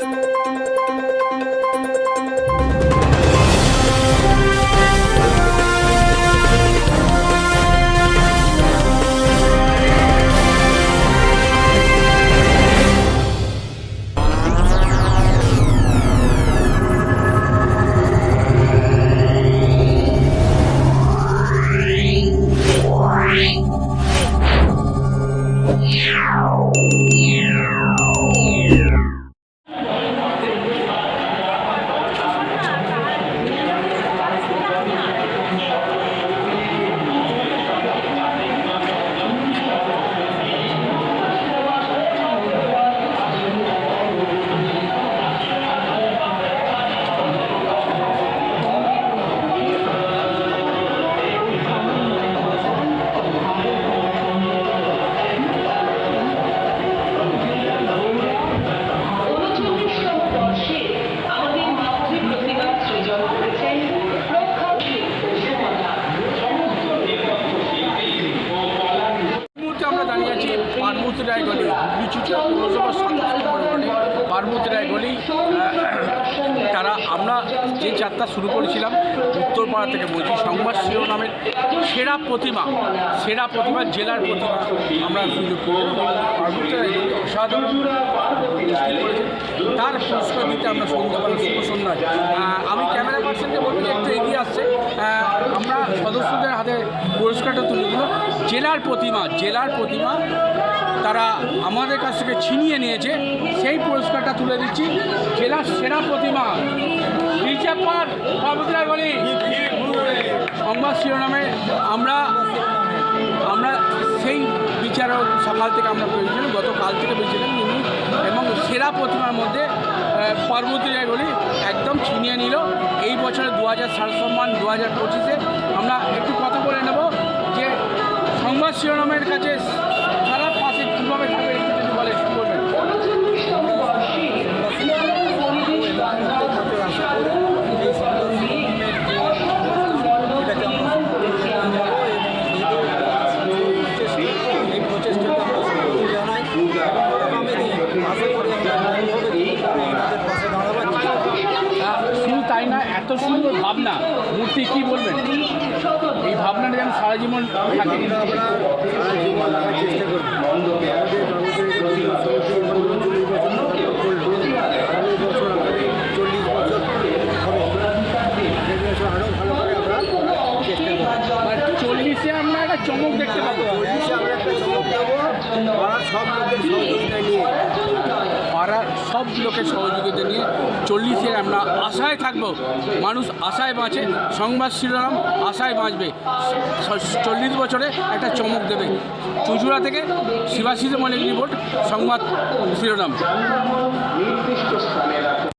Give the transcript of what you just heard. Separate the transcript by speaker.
Speaker 1: Meow. পৌরসভা সাতাশ নম্বর ওয়ার্ডে পার্বতী রায় গলি তারা আমরা যে যাত্রা শুরু করেছিলাম, উত্তরপাড়া থেকে বলছি, সংবাদ শিরোনামের সেরা প্রতিমা সেরা প্রতিমা, জেলার প্রতিমা আমরা সুযোগ তার পুরস্কার দিতে আমরা সন্ধ্যাবেলা শুভ সন্ধ্যায় আমি ক্যামেরা পার্সনকে বলব একটু এগিয়ে আসছে। আমরা সদস্যদের হাতে পুরস্কারটা তুলে দিল জেলার প্রতিমা জেলার প্রতিমা তারা আমাদের কাছ থেকে ছিনিয়ে নিয়েছে। সেই পুরস্কারটা তুলে দিচ্ছি। জেলার সেরা প্রতিমা, রিচাপার পার্বতীরা গলি সংবাদ শিরোনামে আমরা আমরা সেই বিচারক সকাল থেকে আমরা পেয়েছিলাম, গতকাল থেকে পেয়েছিলাম ইনি এবং সেরা প্রতিমার মধ্যে পার্বতী রায়গলি একদম ছিনিয়ে নিল। এই বছরে দু হাজার সাল সম্মান দু হাজার পঁচিশে আমরা একটু কথা বলে নেব। সংবাদ শিরোনামের কাছে সুন্দর ভাবনা। মূর্তি কি বলবেন? এই ভাবনাটা যেন সারা জীবন থাকে। মানে চল্লিশে আমরা একটা চমক দেখতে পাবো।
Speaker 2: আমরা একটা চমক সব লোকের সহযোগিতা নিয়ে।
Speaker 1: সব লোকের সহযোগিতা নিয়ে চল্লিশে আমরা আশায় থাকব। মানুষ আশায় বাঁচে, সংবাদ শিরোনাম আশায় বাঁচবে। চল্লিশ বছরে একটা চমক দেবে। চুচুড়া থেকে শিবাশিষ মনে রিপোর্ট, সংবাদ শিরোনাম।